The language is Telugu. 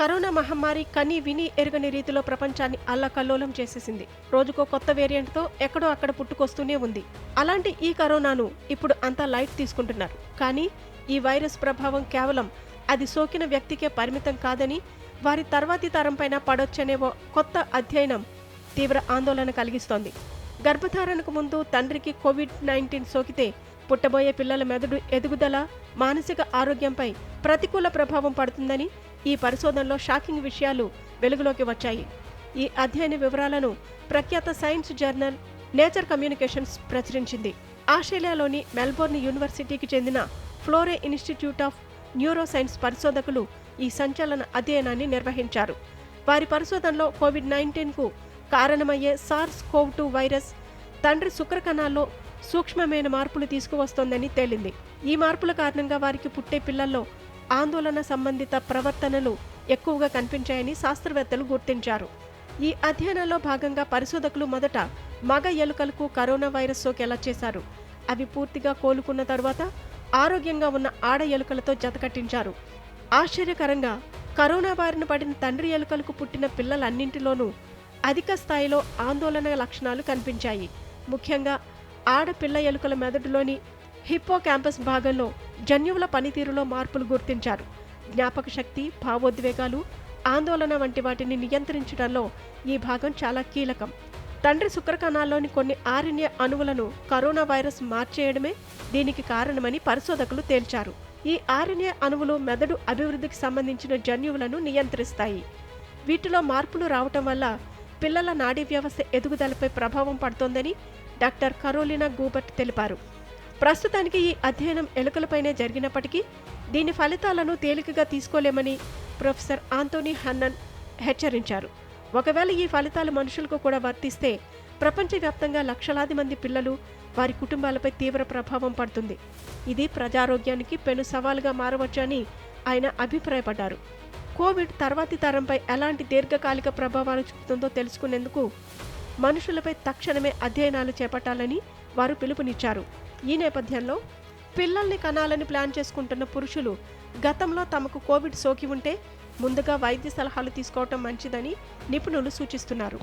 కరోనా మహమ్మారి కని విని ఎరుగని రీతిలో ప్రపంచాన్ని అల్లకల్లోలం చేసేసింది. రోజుకో కొత్త వేరియంట్తో ఎక్కడో అక్కడ పుట్టుకొస్తూనే ఉంది. అలాంటి ఈ కరోనాను ఇప్పుడు అంతా లైట్ తీసుకుంటున్నారు. కానీ ఈ వైరస్ ప్రభావం కేవలం అది సోకిన వ్యక్తికే పరిమితం కాదని వారి తర్వాతి తరంపైన పడొచ్చనే ఓ కొత్త అధ్యయనం తీవ్ర ఆందోళన కలిగిస్తోంది. గర్భధారణకు ముందు తండ్రికి కోవిడ్ నైన్టీన్ సోకితే పుట్టబోయే పిల్లల మెదడు ఎదుగుదల మానసిక ఆరోగ్యంపై ప్రతికూల ప్రభావం పడుతుందని ఈ పరిశోధనలో షాకింగ్ విషయాలు వెలుగులోకి వచ్చాయి. ఈ అధ్యయన వివరాలను ప్రఖ్యాత సైన్స్ జర్నల్ నేచర్ కమ్యూనికేషన్స్ ప్రచురించింది. ఆస్ట్రేలియాలోని మెల్బోర్న్ యూనివర్సిటీకి చెందిన Florey institute of neuroscience పరిశోధకులు ఈ సంచలన అధ్యయనాన్ని నిర్వహించారు. వారి పరిశోధనలో కోవిడ్ నైన్టీన్కు కారణమయ్యే సార్స్ కోవ్ టూ వైరస్ తండ్రి శుక్రకణాల్లో సూక్ష్మమైన మార్పులు తీసుకువస్తోందని తేలింది. ఈ మార్పుల కారణంగా వారికి పుట్టే పిల్లల్లో ఆందోళన సంబంధిత ప్రవర్తనలు ఎక్కువగా కనిపించాయని శాస్త్రవేత్తలు గుర్తించారు. ఈ అధ్యయనంలో భాగంగా పరిశోధకులు మొదట మగ ఎలుకలకు కరోనా వైరస్ సోకేలా చేశారు? అవి పూర్తిగా కోలుకున్న తర్వాత ఆరోగ్యంగా ఉన్న ఆడ ఎలుకలతో జతకట్టించారు ఆశ్చర్యకరంగా కరోనా బారిన పడిన తండ్రి ఎలుకలకు పుట్టిన పిల్లలన్నింటిలోనూ అధిక స్థాయిలో ఆందోళన లక్షణాలు కనిపించాయి. ముఖ్యంగా ఆడపిల్ల ఎలుకల మెదడులోని హిప్పో క్యాంపస్ భాగంలో జన్యువుల పనితీరులో మార్పులు గుర్తించారు. జ్ఞాపక శక్తి భావోద్వేగాలు ఆందోళన వంటి వాటిని నియంత్రించడంలో ఈ భాగం చాలా కీలకం. తండ్రి శుక్రకణాల్లోని కొన్ని ఆర్ఎన్ఏ అణువులను కరోనా వైరస్ మార్చేయడమే దీనికి కారణమని పరిశోధకులు తేల్చారు. ఈ ఆర్ఎన్ఏ అణువులు మెదడు అభివృద్ధికి సంబంధించిన జన్యువులను నియంత్రిస్తాయి. వీటిలో మార్పులు రావటం వల్ల పిల్లల నాడీ వ్యవస్థ ఎదుగుదలపై ప్రభావం పడుతోందని డాక్టర్ కరోలినా గూబర్ట్ తెలిపారు. ప్రస్తుతానికి ఈ అధ్యయనం ఎలుకలపైనే జరిగినప్పటికీ దీని ఫలితాలను తేలికగా తీసుకోలేమని ప్రొఫెసర్ ఆంటోనీ హన్నన్ హెచ్చరించారు. ఒకవేళ ఈ ఫలితాలు మనుషులకు కూడా వర్తిస్తే ప్రపంచవ్యాప్తంగా లక్షలాది మంది పిల్లలు వారి కుటుంబాలపై తీవ్ర ప్రభావం పడుతుంది. ఇది ప్రజారోగ్యానికి పెను సవాలుగా మారవచ్చని ఆయన అభిప్రాయపడ్డారు. కోవిడ్ తర్వాతి తరంపై ఎలాంటి దీర్ఘకాలిక ప్రభావాలు చూపుతుందో తెలుసుకునేందుకు మనుషులపై తక్షణమే అధ్యయనాలు చేపట్టాలని వారు పిలుపునిచ్చారు. ఈ నేపథ్యంలో పిల్లల్ని కనాలని ప్లాన్ చేసుకుంటున్న పురుషులు గతంలో తమకు కోవిడ్ సోకి ఉంటే ముందుగా వైద్య సలహాలు తీసుకోవటం మంచిదని నిపుణులు సూచిస్తున్నారు.